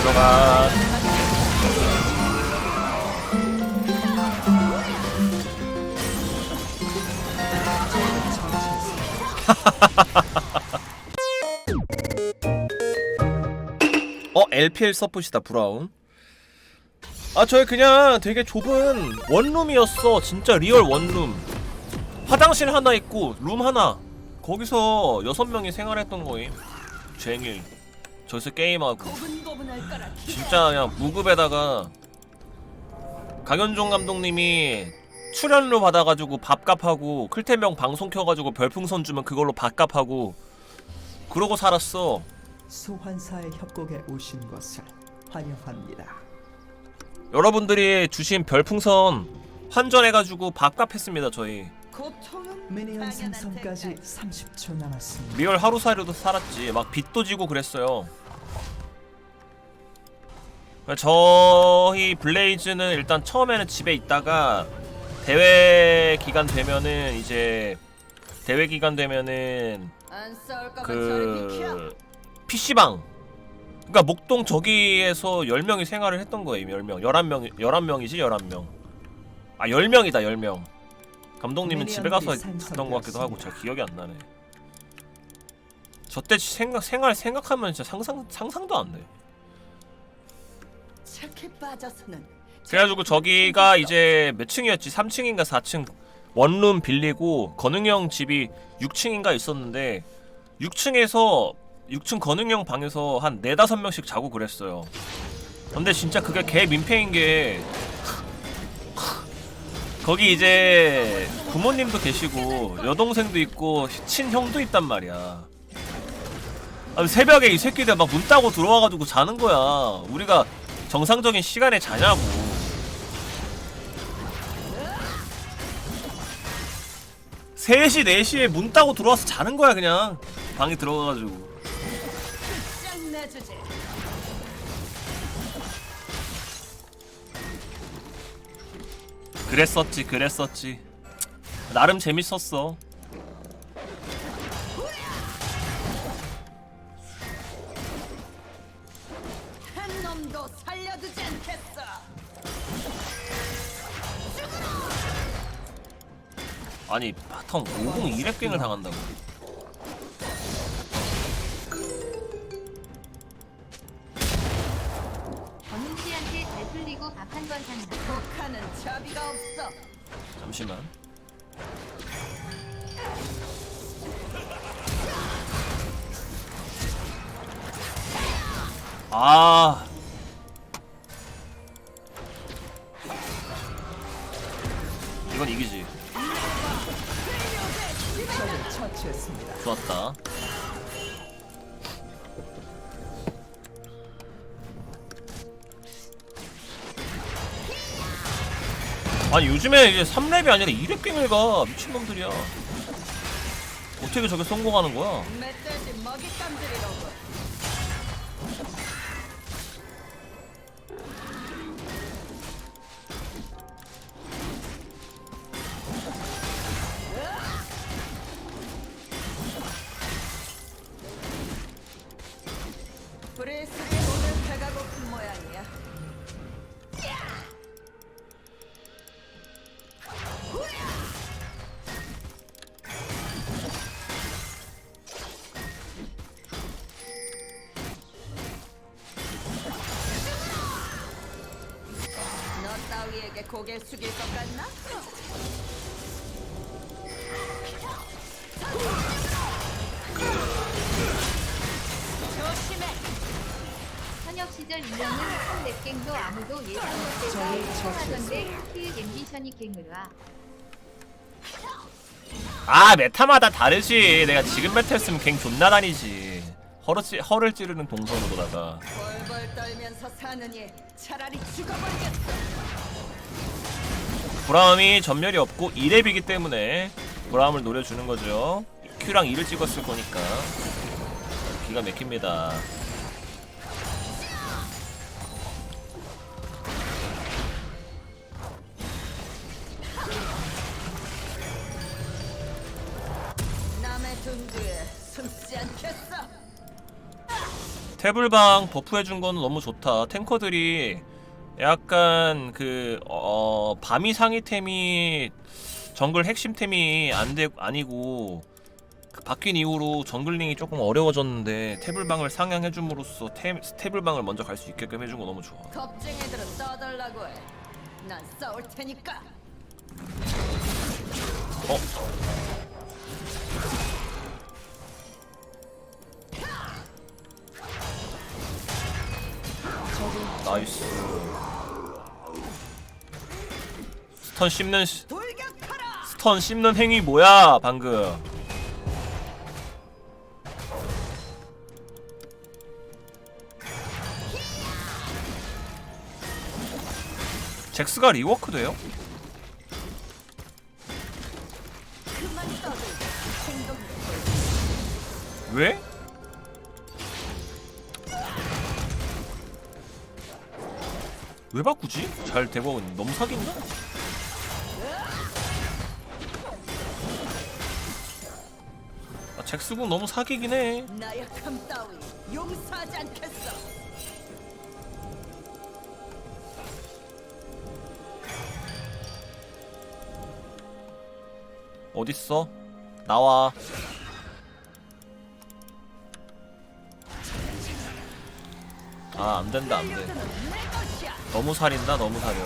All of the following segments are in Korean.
들어가. 어 LPL 서폿이다 브라운. 아 저희 그냥 되게 좁은 원룸이었어. 진짜 리얼 원룸. 화장실 하나 있고 룸 하나. 거기서 여섯 명이 생활했던 거임. 쟁일. 저기서 게임하고 진짜 그냥 무급에다가 강현종 감독님이 출연료 받아가지고 밥값하고 클테명 방송 켜가지고 별풍선 주면 그걸로 밥값하고 그러고 살았어 소환사의 협곡에 오신 것을 환영합니다. 여러분들이 주신 별풍선 환전해가지고 밥값했습니다 저희 고통은 미니언 당연한 생성까지 대가야. 30초 남았습니다. 리얼 하루살이도 살았지 막 빚도 지고 그랬어요 저희 블레이즈는 일단 처음에는 집에 있다가 대회 기간 되면은 이제 대회 기간 되면은 그 PC방. 그러니까 목동 저기에서 10명이 생활을 했던 거예요 10명. 11명 11명이지 11명. 아 10명이다 10명. 감독님은 집에 가서 갔던 것 같기도 하고 잘 기억이 안 나네. 저때 생각 생활 생각하면 진짜 상상 상상도 안 돼. 착해 빠져서는 그래가지고 저기가 이제 몇 층이었지? 3층인가 4층 원룸 빌리고 건웅형 집이 6층인가 있었는데 6층에서 6층 건웅형 방에서 한 4, 5명씩 자고 그랬어요. 근데 진짜 그게 개 민폐인 게 거기 이제 부모님도 계시고 여동생도 있고 친형도 있단 말이야. 아니, 새벽에 이 새끼들 막 문 따고 들어와가지고 자는 거야. 우리가 정상적인 시간에 자냐고. 세시네시에 문 따고 들어와서 자는 거야 그냥. 방에 들어가가지고. 그랬었지 그랬었지. 나름 재밌었어 한 놈도 살려두지 않겠어. 아니 바텀 50 2렙갱을 당한다고. 정윤 씨한테 잘 풀리고 밥 한 번 산다. 독하는 자비가 없어. 잠시만. 아 좋았다. 아니 요즘에 이제 3렙이 아니라 2렙갱을 가. 미친놈들이야. 어떻게 저게 성공하는 거야 따위에게 고개 숙일 것 같나? 조심해! 현역 시절 유명은 콩랩갱도 아무도 예상 못해서 저희 하던데 그 앰비션이 갱으로 와. 아 메타마다 다르지 내가 지금 메타였으면 갱 존나 다니지 허를, 찌, 허를 찌르는 동선으로다가 벌벌 떨면서 사느니 차라리 죽어버리겠어. 브라움이 전멸이 없고 2렙이기 때문에 브라움을 노려주는 거죠 Q랑 2를 찍었을 거니까 기가 막힙니다. 태블방 버프해준 거는 너무 좋다. 탱커들이 약간 그, 어, 밤이 상위템이 정글 핵심템이 안 돼, 아니고 그 바뀐 이후로 정글링이 조금 어려워졌는데 태블방을 상향해줌으로써 태, 태블방을 먼저 갈 수 있게끔 해준 거 너무 좋아. 겁쟁이들은 떠달라고 해. 난 싸울 테니까. 어? 나이스 스턴 씹는. 스턴 씹는 행위 뭐야 방금 잭스가 리워크 돼요? 왜? 왜 바꾸지? 잘 되고 너무 사기인가? 잭스군 너무 사기긴 해. 나약함 따위 용서하지 않겠어. 어딨어? 나와. 아, 안 된다, 안 돼. 너무 살인다, 너무 살려.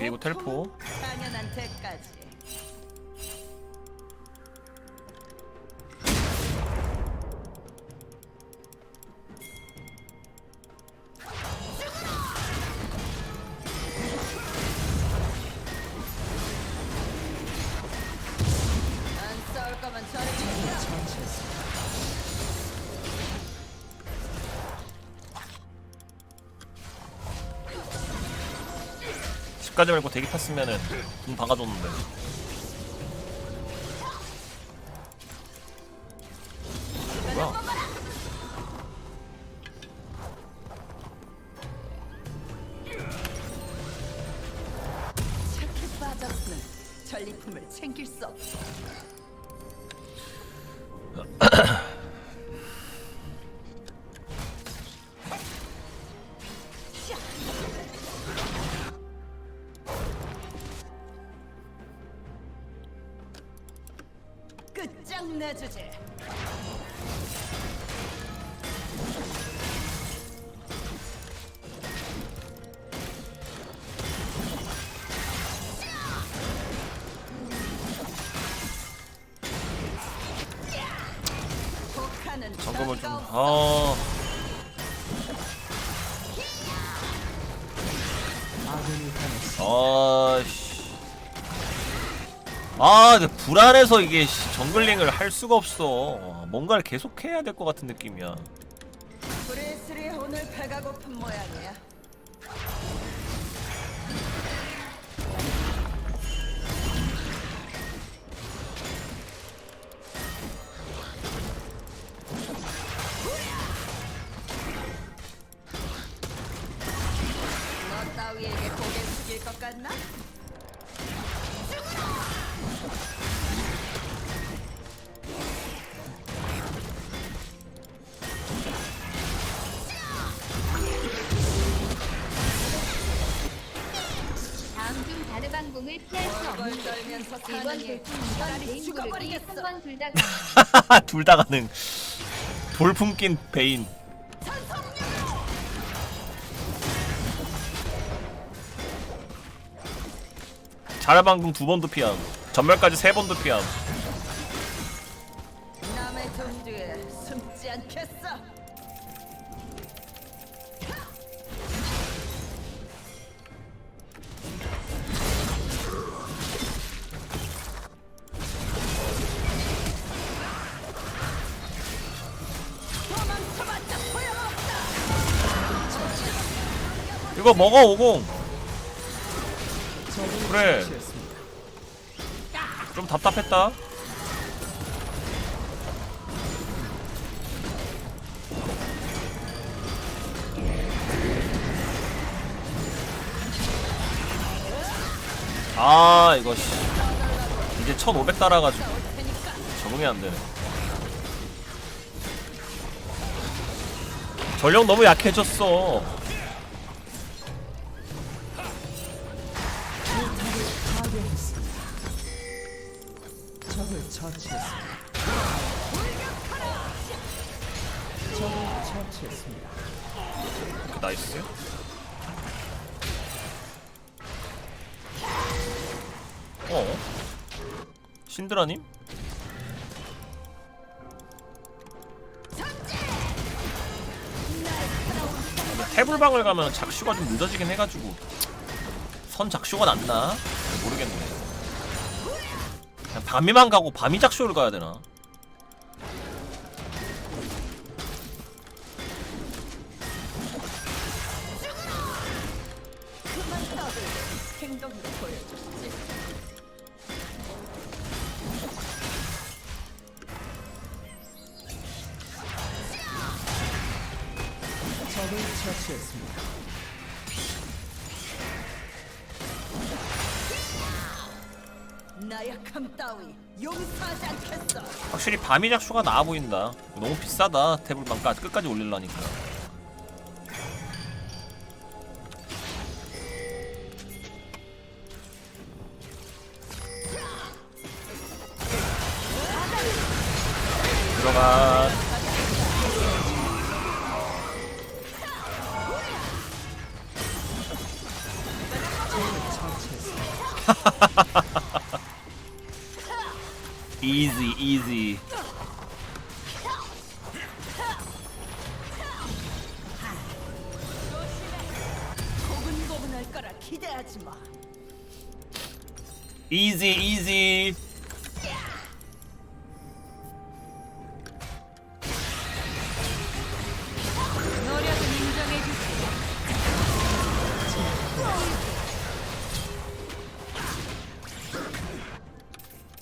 그리고 텔포. 당연한 대까지. 집까지 말고 대기 탔으면은 돈 박아줬는데. 폭탄은 점검을 좀. 아. 당했습니다. 아씨. 아, 불안해서 이게 씨, 정글링을 할 수가 없어. 뭔가를 계속 해야 될 것 같은 느낌이야. 브레스리 오늘 배가 고픈 모양이야. 너 따위에게 고개 숙일 것 같나? 떨면서 것은 1번 사는 일. 돌풍 2번 차라리 개인 고르기 죽어버리겠어. 3번 둘다 가능 둘다 가능. 돌풍 낀 베인. 자라방궁 두 번도 피함. 전멸까지 세 번도 피함. 이거 먹어 오공. 그래. 좀 답답했다. 아 이거 씨. 이제 1500 달아가지고 적응이 안 되네. 전력 너무 약해졌어 적을 처치했습니다. 적을 처치했습니다. 나이스 어? 신드라님? 근데 태블방을 가면 작쇼가 좀 늦어지긴 해가지고 선 작쇼가 낫나? 모르겠네 그냥 밤이만 가고 밤이 작쇼를 가야 되나? 적을 처치했습니다. 나약함 따위 용서하지 않겠어. 확실히 밤이 작쇼가 나아 보인다. 너무 비싸다. 태블방까지 끝까지 올리려니까. 들어가 분고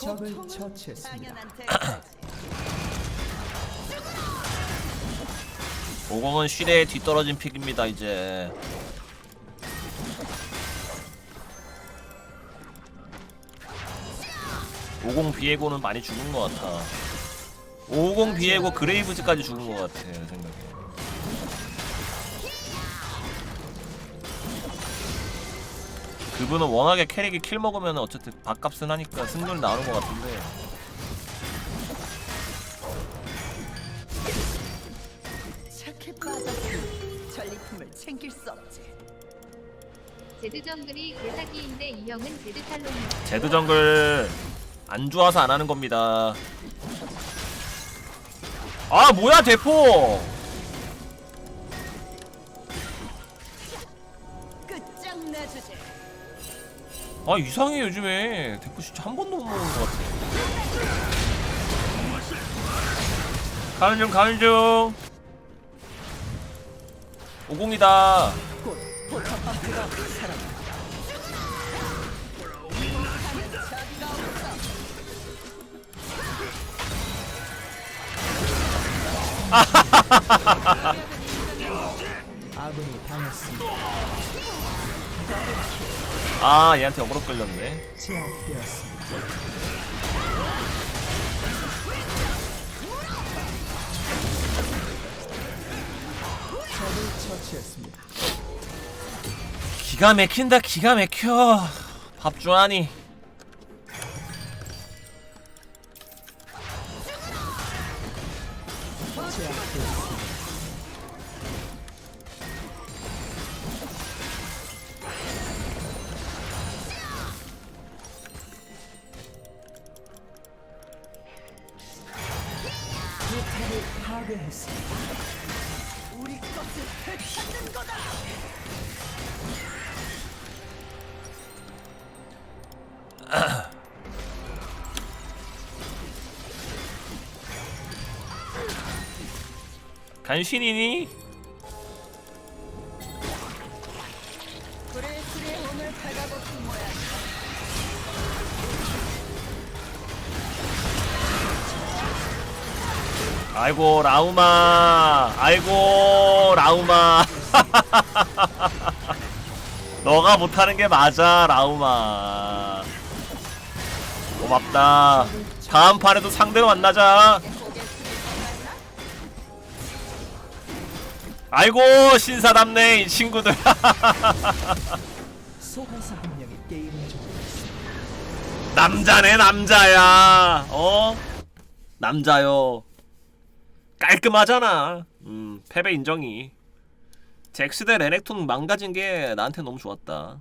적을 처치했습니다. 오공은 쉬대에 뒤떨어진 픽입니다 이제. 오공 비에고는 많이 죽은 것 같아. 오공 비에고 그레이브즈까지 죽은 것 같아 내 생각에 그분은 워낙에 캐릭이 킬 먹으면 어쨌든 밥값은 하니까 승률 나오는 것 같은데 착해 전리품을 챙길 수 없지. 제드 정글이 개사기인데 이 형은 제드 탈론이야. 제드 정글 안 좋아서 안 하는 겁니다. 아 뭐야 대포! 끝장내주지. 아 이상해 요즘에 대포 진짜 한 번도 못 먹은 것 같아. 가는 중 가는 중. 오공이다. 곧 포탑방패가 사라집니다. 아군이 당했습니다. 아 얘한테 어그로 끌렸네. 기가 막힌다 기가 막혀. 밥주하니. 파괴했습니다. 우리 것을 되찾는 거다! 간신이니? 그래 그래 오늘 발가벗은 모양. 아이고 라우마. 아이고 라우마. 너가 못하는 게 맞아 라우마. 고맙다. 다음 판에도 상대로 만나자? 아이고 신사답네 이 친구들. 남자네 남자야. 어? 남자요 깔끔하잖아. 음 패배 인정이. 잭스 대 레넥톤 망가진 게 나한테 너무 좋았다